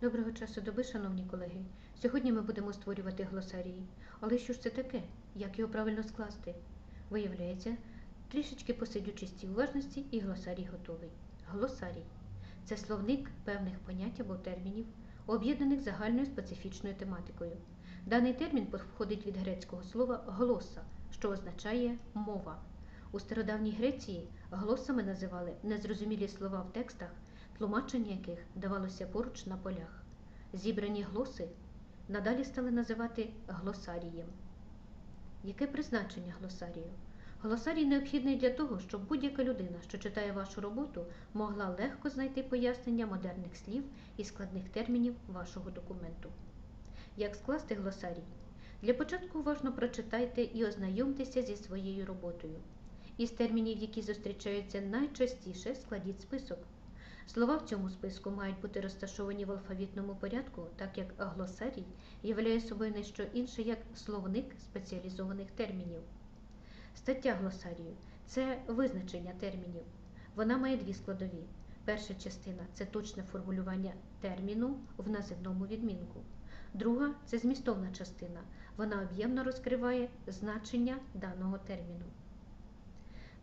Доброго часу доби, шановні колеги. Сьогодні ми будемо створювати глосарії. Але що ж це таке? Як його правильно скласти? Виявляється, трішечки посидючи уважності і глосарій готовий. Глосарій це словник певних понять або термінів, об'єднаних загальною специфічною тематикою. Даний термін походить від грецького слова глоса, що означає мова. У стародавній Греції глосами називали незрозумілі слова в текстах, тлумачення яких давалося поруч на полях. Зібрані глоси надалі стали називати глосарієм. Яке призначення глосарію? Глосарій необхідний для того, щоб будь-яка людина, що читає вашу роботу, могла легко знайти пояснення модерних слів і складних термінів вашого документу. Як скласти глосарій? Для початку уважно прочитайте і ознайомтеся зі своєю роботою. Із термінів, які зустрічаються найчастіше, складіть список. Слова в цьому списку мають бути розташовані в алфавітному порядку, так як глосарій являє собою не що інше, як словник спеціалізованих термінів. Стаття глосарію це визначення термінів. Вона має дві складові. Перша частина це точне формулювання терміну в називному відмінку. Друга це змістовна частина. Вона об'ємно розкриває значення даного терміну.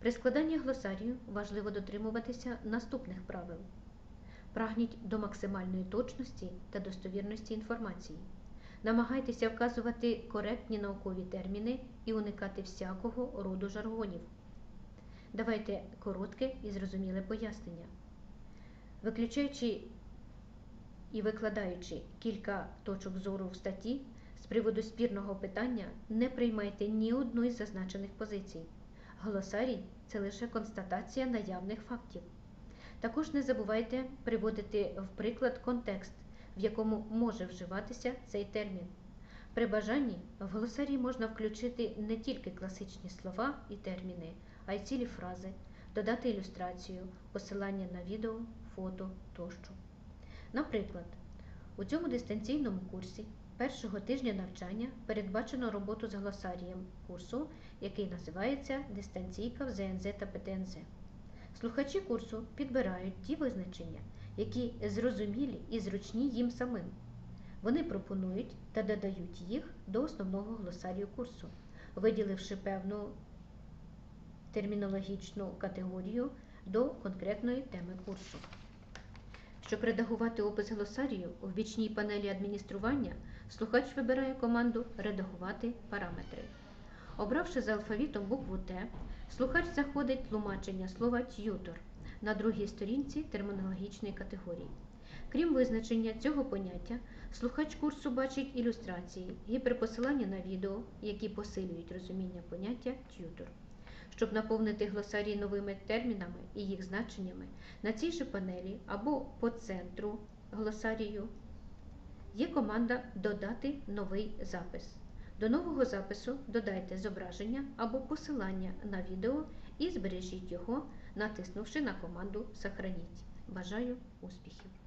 При складанні глосарію важливо дотримуватися наступних правил. Прагніть до максимальної точності та достовірності інформації. Намагайтеся вказувати коректні наукові терміни і уникати всякого роду жаргонів. Давайте коротке і зрозуміле пояснення. Виключаючи і викладаючи кілька точок зору в статті з приводу спірного питання, не приймайте ні одну із зазначених позицій. Глосарій це лише констатація наявних фактів. Також не забувайте приводити в приклад контекст, в якому може вживатися цей термін. При бажанні в глосарій можна включити не тільки класичні слова і терміни, а й цілі фрази, додати ілюстрацію, посилання на відео, фото тощо. Наприклад, у цьому дистанційному курсі першого тижня навчання передбачено роботу з глосарієм курсу, який називається Дистанційка в ЗНЗ та ПТНЗ. Слухачі курсу підбирають ті визначення, які зрозумілі і зручні їм самим. Вони пропонують та додають їх до основного глосарію курсу, виділивши певну термінологічну категорію до конкретної теми курсу. Щоб редагувати опис глосарію, в бічній панелі адміністрування слухач вибирає команду Редагувати параметри. Обравши за алфавітом букву Т, слухач заходить тлумачення слова т'ютор на другій сторінці термінологічної категорії. Крім визначення цього поняття, слухач курсу бачить ілюстрації, гіперпосилання на відео, які посилюють розуміння поняття т'ютор. Щоб наповнити глосарій новими термінами і їх значеннями, на цій же панелі або по центру глосарію є команда Додати новий запис. До нового запису додайте зображення або посилання на відео і збережіть його, натиснувши на команду Сохраніть. Бажаю успіхів!